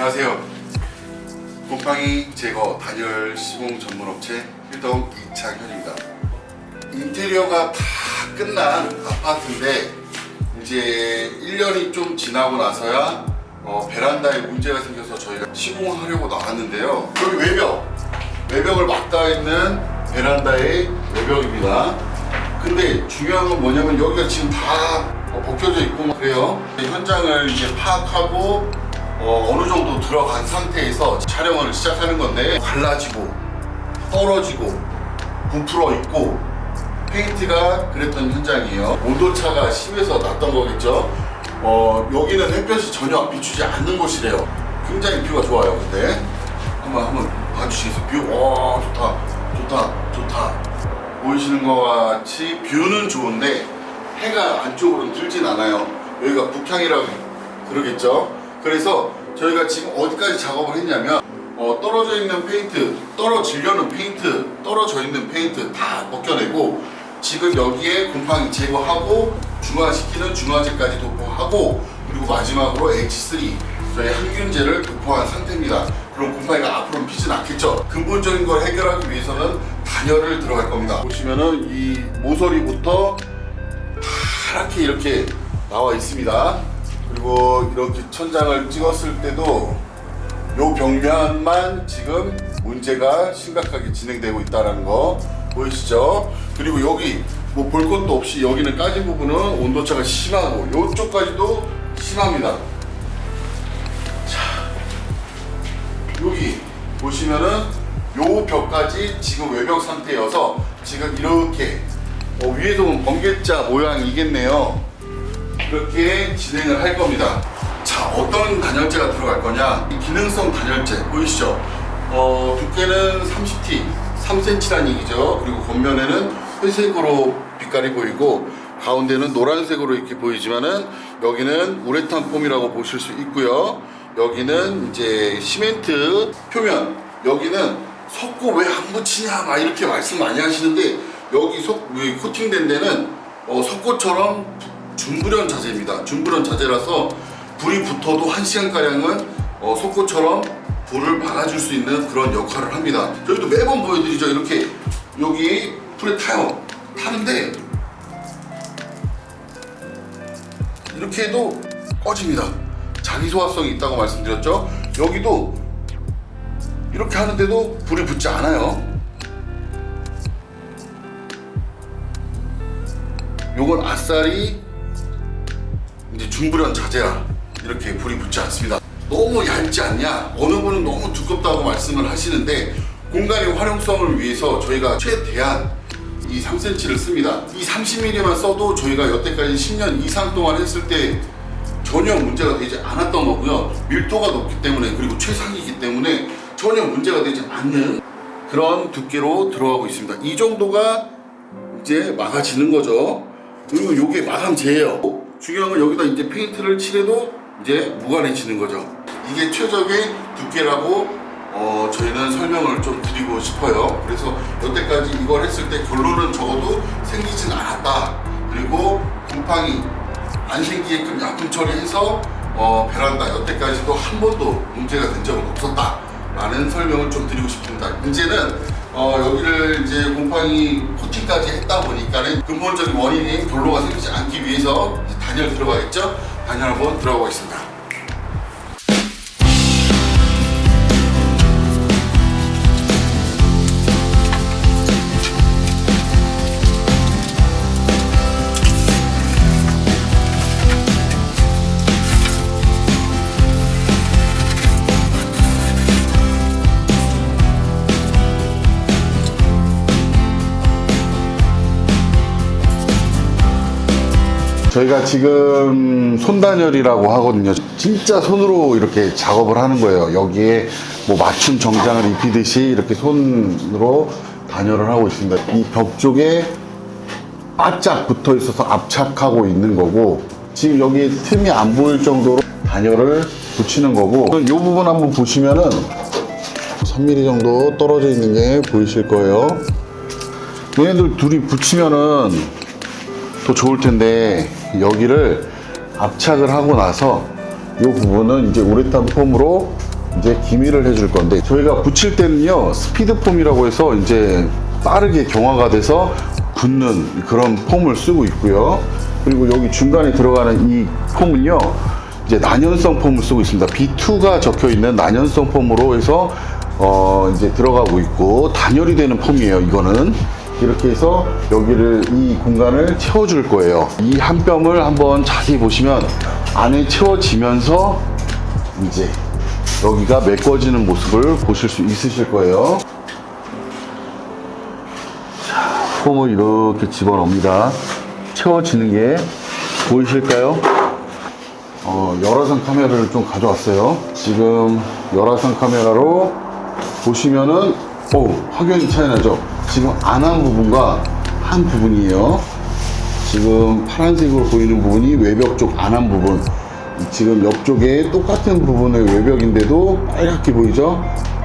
안녕하세요. 곰팡이 제거 단열 시공 전문 업체 일동 이창현입니다. 인테리어가 다 끝난 아파트인데 이제 1년이 좀 지나고 나서야 어, 베란다에 문제가 생겨서 저희가 시공하려고 나왔는데요. 여기 외벽, 외벽을 맞닿아 있는 베란다의 외벽입니다. 근데 중요한 건 뭐냐면 여기가 지금 다 어, 벗겨져 있고 막 그래요. 현장을 이제 파악하고 어, 어느 정도 들어간 상태에서 촬영을 시작하는 건데 갈라지고 떨어지고 부풀어 있고 페인트가 그랬던 현장이에요. 온도차가 심해서 났던 거겠죠. 어, 여기는 햇볕이 전혀 비추지 않는 곳이래요. 굉장히 뷰가 좋아요. 근데 한번 한번 봐주시겠어요? 뷰, 와 좋다, 좋다, 좋다. 보이시는 것 같이 뷰는 좋은데 해가 안쪽으로는 들진 않아요. 여기가 북향이라고 그러겠죠. 그래서 저희가 지금 어디까지 작업을 했냐면 어, 떨어져 있는 페인트, 떨어지려는 페인트, 떨어져 있는 페인트 다 벗겨내고 지금 여기에 곰팡이 제거하고 중화시키는 중화제까지 도포하고 그리고 마지막으로 H3 저희 항균제를 도포한 상태입니다. 그럼 곰팡이가 앞으로 피진 않겠죠. 근본적인 걸 해결하기 위해서는 단열을 들어갈 겁니다. 보시면은 이 모서리부터 파랗게 이렇게 나와 있습니다. 그리고 이렇게 천장을 찍었을 때도 요 벽면만 지금 문제가 심각하게 진행되고 있다는 거 보이시죠? 그리고 여기 뭐 볼 것도 없이 여기는 까진 부분은 온도차가 심하고 요쪽까지도 심합니다. 자, 여기 보시면은 요 벽까지 지금 외벽 상태여서 지금 이렇게 어, 보면 번개자 모양이겠네요. 이렇게 진행을 할 겁니다. 자, 어떤 단열재가 들어갈 거냐? 이 기능성 단열재 보이시죠? 어, 두께는 30T, 3cm란 얘기죠. 그리고 겉면에는 회색으로 빛깔이 보이고 가운데는 노란색으로 이렇게 보이지만은 여기는 우레탄 폼이라고 보실 수 있고요. 여기는 이제 시멘트 표면, 여기는 석고 왜 안 붙이냐 막 이렇게 말씀 많이 하시는데 여기 석 코팅된 데는 어, 석고처럼 중불연 자재입니다. 중불연 자재라서 불이 붙어도 한 시간 가량은 어, 속고처럼 불을 막아줄 수 있는 그런 역할을 합니다. 저희도 매번 보여드리죠. 이렇게 여기 불에 타요. 타는데 이렇게 해도 꺼집니다. 자기 소화성이 있다고 말씀드렸죠. 여기도 이렇게 하는데도 불이 붙지 않아요. 요건 아싸리 이제 중불연 자재라 이렇게 불이 붙지 않습니다. 너무 얇지 않냐? 어느 분은 너무 두껍다고 말씀을 하시는데 공간의 활용성을 위해서 저희가 최대한 이 3cm를 씁니다. 이 30mm만 써도 저희가 여태까지 10년 이상 동안 했을 때 전혀 문제가 되지 않았던 거고요. 밀도가 높기 때문에 그리고 최상이기 때문에 전혀 문제가 되지 않는 그런 두께로 들어가고 있습니다. 이 정도가 이제 막아지는 거죠. 그리고 요게 마감재예요. 중요한 건 여기다 이제 페인트를 칠해도 이제 무관해지는 거죠. 이게 최적의 두께라고 어, 저희는 설명을 좀 드리고 싶어요. 그래서 여태까지 이걸 했을 때 결론은 적어도 생기진 않았다. 그리고 곰팡이 안 생기게끔 약품 처리해서 어, 베란다 여태까지도 한 번도 문제가 된 적은 없었다. 라는 설명을 좀 드리고 싶습니다. 이제는 어, 여기를 이제 곰팡이 코팅까지 했다 보니까는 근본적인 원인이 결로가 생기지 않기 위해서 단열 들어가겠죠? 단열 한번 들어가 보겠습니다. 저희가 지금 손단열이라고 하거든요. 진짜 손으로 이렇게 작업을 하는 거예요. 여기에 뭐 맞춤 정장을 입히듯이 이렇게 손으로 단열을 하고 있습니다. 이 벽 쪽에 바짝 붙어 있어서 압착하고 있는 거고 지금 여기 틈이 안 보일 정도로 단열을 붙이는 거고 이 부분 한번 보시면은 3mm 정도 떨어져 있는 게 보이실 거예요. 얘네들 둘이 붙이면은 더 좋을 텐데 여기를 압착을 하고 나서 이 부분은 이제 우레탄 폼으로 이제 기미를 해줄 건데 저희가 붙일 때는요 스피드 폼이라고 해서 이제 빠르게 경화가 돼서 굳는 그런 폼을 쓰고 있고요. 그리고 여기 중간에 들어가는 이 폼은요 이제 난연성 폼을 쓰고 있습니다. B2가 적혀 있는 난연성 폼으로 해서 어 이제 들어가고 있고 단열이 되는 폼이에요. 이거는 이렇게 해서 여기를 이 공간을 채워줄 거예요. 이 한 뼘을 한번 자세히 보시면 안에 채워지면서 이제 여기가 메꿔지는 모습을 보실 수 있으실 거예요. 자, 폼을 이렇게 집어넣습니다. 채워지는 게 보이실까요? 어, 열화상 카메라를 좀 가져왔어요. 지금 열화상 카메라로 보시면은, 오, 확연히 차이 나죠? 지금 안 한 부분과 한 부분이에요. 지금 파란색으로 보이는 부분이 외벽 쪽 안 한 부분. 지금 옆쪽에 똑같은 부분의 외벽인데도 빨갛게 보이죠?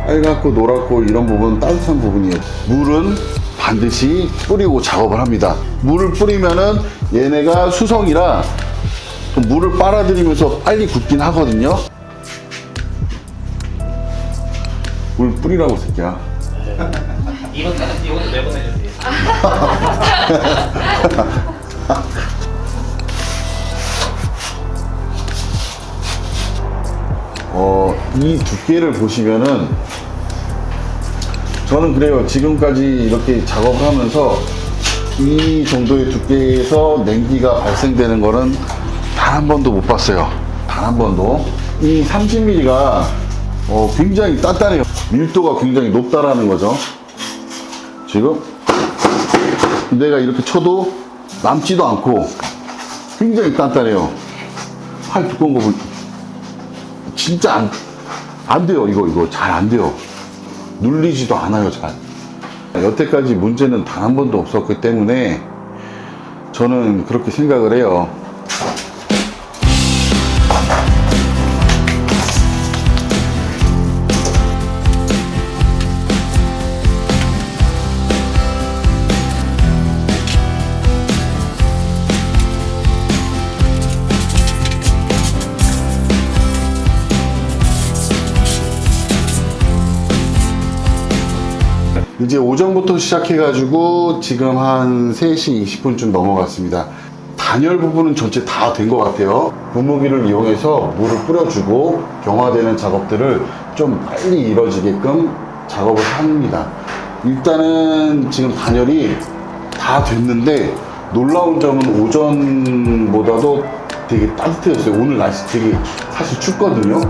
빨갛고 노랗고 이런 부분은 따뜻한 부분이에요. 물은 반드시 뿌리고 작업을 합니다. 물을 뿌리면은 얘네가 수성이라 물을 빨아들이면서 빨리 굳긴 하거든요. 물 뿌리라고 새끼야. 이건 이건 내보내주세요. 어, 이 두께를 보시면은 저는 그래요. 지금까지 이렇게 작업을 하면서 이 정도의 두께에서 냉기가 발생되는 거는 단 한 번도 못 봤어요. 단 한 번도. 이 30mm가 어, 굉장히 단단해요. 밀도가 굉장히 높다라는 거죠. 지금 내가 이렇게 쳐도 남지도 않고 굉장히 단단해요. 팔 두꺼운 거 볼, 진짜 안, 안 돼요. 이거, 이거 잘 안 돼요. 눌리지도 않아요, 잘. 여태까지 문제는 단 한 번도 없었기 때문에 저는 그렇게 생각을 해요. 이제 오전부터 시작해가지고 지금 한 3시 20분쯤 넘어갔습니다. 단열 부분은 전체 다 된 것 같아요. 분무기를 이용해서 물을 뿌려주고 경화되는 작업들을 좀 빨리 이뤄지게끔 작업을 합니다. 일단은 지금 단열이 다 됐는데 놀라운 점은 오전보다도 되게 따뜻해졌어요. 오늘 날씨 되게 사실 춥거든요.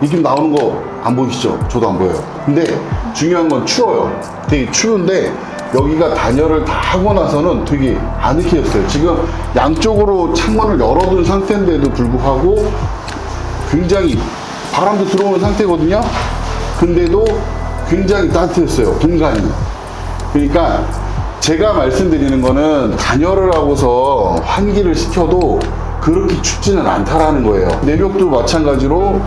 이렇게 나오는 거 안 보이시죠? 저도 안 보여요. 근데 중요한 건 추워요. 되게 추운데 여기가 단열을 다 하고 나서는 되게 아늑해졌어요. 지금 양쪽으로 창문을 열어둔 상태인데도 불구하고 굉장히 바람도 들어오는 상태거든요. 근데도 굉장히 따뜻했어요. 공간이. 그러니까 제가 말씀드리는 거는 단열을 하고서 환기를 시켜도 그렇게 춥지는 않다라는 거예요. 내벽도 마찬가지로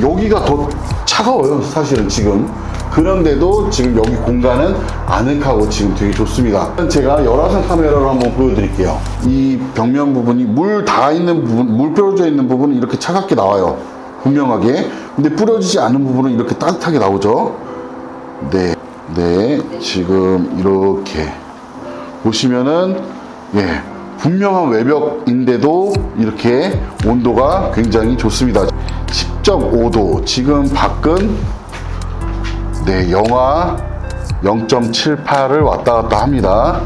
여기가 더 차가워요, 사실은 지금. 그런데도 지금 여기 공간은 아늑하고 지금 되게 좋습니다. 제가 열화상 카메라로 한번 보여드릴게요. 이 벽면 부분이 물 닿아 있는 부분, 물 뿌려져 있는 부분은 이렇게 차갑게 나와요. 분명하게. 근데 뿌려지지 않은 부분은 이렇게 따뜻하게 나오죠. 네, 네, 지금 이렇게 보시면은 예 분명한 외벽인데도 이렇게 온도가 굉장히 좋습니다. 10.5도 지금 밖은 네 영하 0.78을 왔다 갔다 합니다.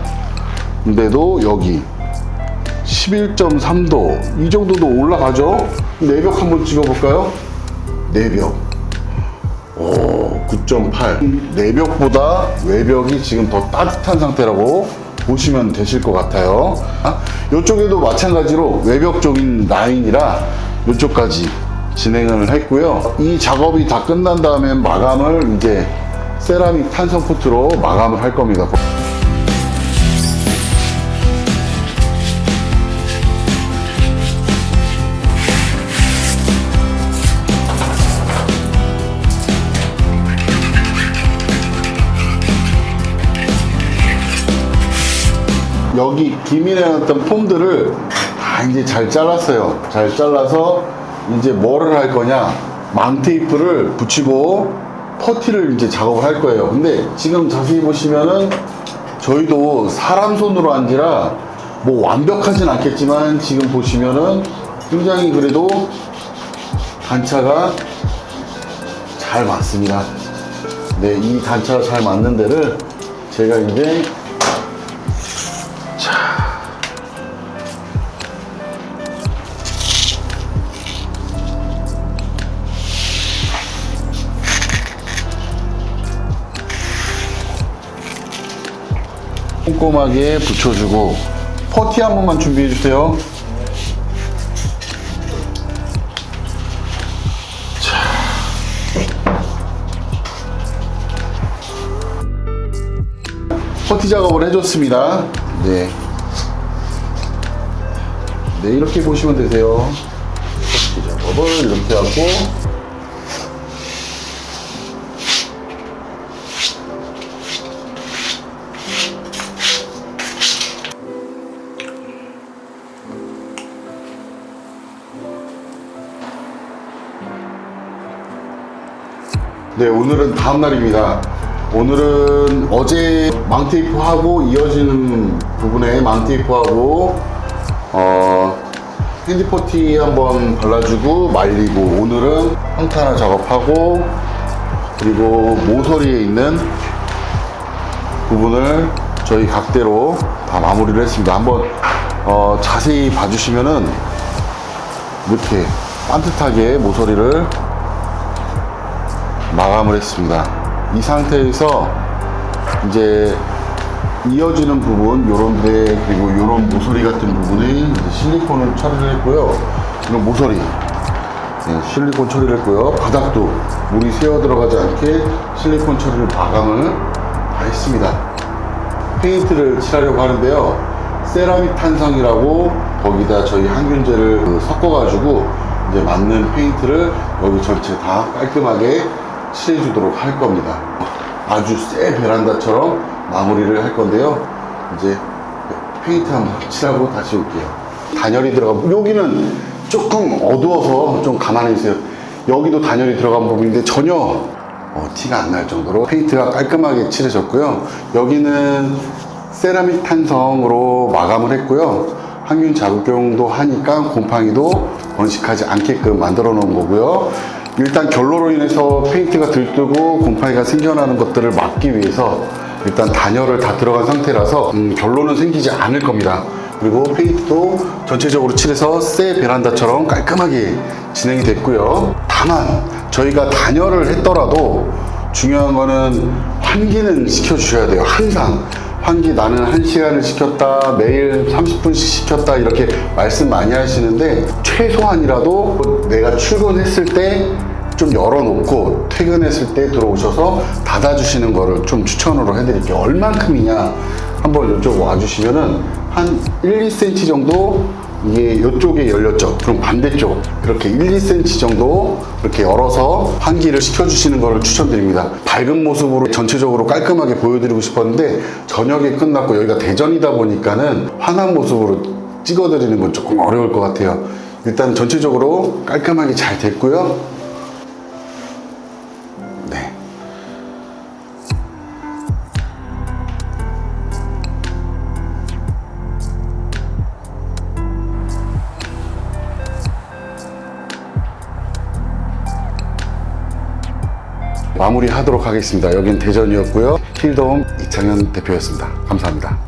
근데도 여기 11.3도 이 정도도 올라가죠. 내벽 한번 찍어볼까요? 내벽 오, 9.8. 내벽보다 외벽이 지금 더 따뜻한 상태라고 보시면 되실 것 같아요. 아, 이쪽에도 마찬가지로 외벽 쪽인 라인이라 이쪽까지 진행을 했고요. 이 작업이 다 끝난 다음에 마감을 이제 세라믹 탄성 코트로 마감을 할 겁니다. 여기 기민해놨던 폼들을 다 이제 잘 잘랐어요. 잘 잘라서 이제 뭐를 할 거냐? 망테이프를 붙이고 퍼티를 이제 작업을 할 거예요. 근데 지금 자세히 보시면은 저희도 사람 손으로 한지라 뭐 완벽하진 않겠지만 지금 보시면은 굉장히 그래도 단차가 잘 맞습니다. 네, 이 단차가 잘 맞는 데를 제가 이제 꼼꼼하게 붙여주고 퍼티 한 번만 준비해 주세요. 퍼티 작업을 해줬습니다. 네. 네, 이렇게 보시면 되세요. 퍼티 작업을 이렇게 하고, 네, 오늘은 다음 날입니다. 오늘은 어제 망테이프하고 이어지는 부분에 망테이프하고 어, 핸디포티 한번 발라주고 말리고 오늘은 황타나 작업하고 그리고 모서리에 있는 부분을 저희 각대로 다 마무리를 했습니다. 한번 어, 자세히 봐주시면은 이렇게 반듯하게 모서리를 마감을 했습니다. 이 상태에서 이제 이어지는 부분, 요런 데 그리고 요런 모서리 같은 부분에 실리콘을 처리를 했고요. 이런 모서리 네, 실리콘 처리를 했고요. 바닥도 물이 새어 들어가지 않게 실리콘 처리를 마감을 다 했습니다. 페인트를 칠하려고 하는데요. 세라믹 탄성이라고 거기다 저희 항균제를 그 섞어가지고 이제 맞는 페인트를 여기 전체 다 깔끔하게 칠해 주도록 할 겁니다. 아주 새 베란다처럼 마무리를 할 건데요. 이제 페인트 한번 칠하고 다시 올게요. 단열이 들어가고 여기는 조금 어두워서 좀 가만히 있어요. 여기도 단열이 들어간 부분인데 전혀 어, 티가 안 날 정도로 페인트가 깔끔하게 칠해졌고요. 여기는 세라믹 탄성으로 마감을 했고요. 항균 자극용도 하니까 곰팡이도 번식하지 않게끔 만들어 놓은 거고요. 일단 결로로 인해서 페인트가 들뜨고 곰팡이가 생겨나는 것들을 막기 위해서 일단 단열을 다 들어간 상태라서 음, 결로는 생기지 않을 겁니다. 그리고 페인트도 전체적으로 칠해서 새 베란다처럼 깔끔하게 진행이 됐고요. 다만 저희가 단열을 했더라도 중요한 거는 환기는 시켜주셔야 돼요. 항상. 환기 나는 한시간을 시켰다, 매일 30분씩 시켰다, 이렇게 말씀 많이 하시는데, 최소한이라도 내가 출근했을 때 좀 열어놓고 퇴근했을 때 들어오셔서 닫아주시는 거를 좀 추천으로 해드릴게요. 얼만큼이냐? 한번 이쪽 와주시면은 한 1, 2cm 정도 이게 이쪽에 열렸죠. 그럼 반대쪽 그렇게 1, 2cm 정도 이렇게 열어서 환기를 시켜주시는 것을 추천드립니다. 밝은 모습으로 전체적으로 깔끔하게 보여드리고 싶었는데 저녁에 끝났고 여기가 대전이다 보니까는 환한 모습으로 찍어드리는 건 조금 어려울 것 같아요. 일단 전체적으로 깔끔하게 잘 됐고요. 네. 마무리하도록 하겠습니다. 여긴 대전이었고요. 힐돔 이창현 대표였습니다. 감사합니다.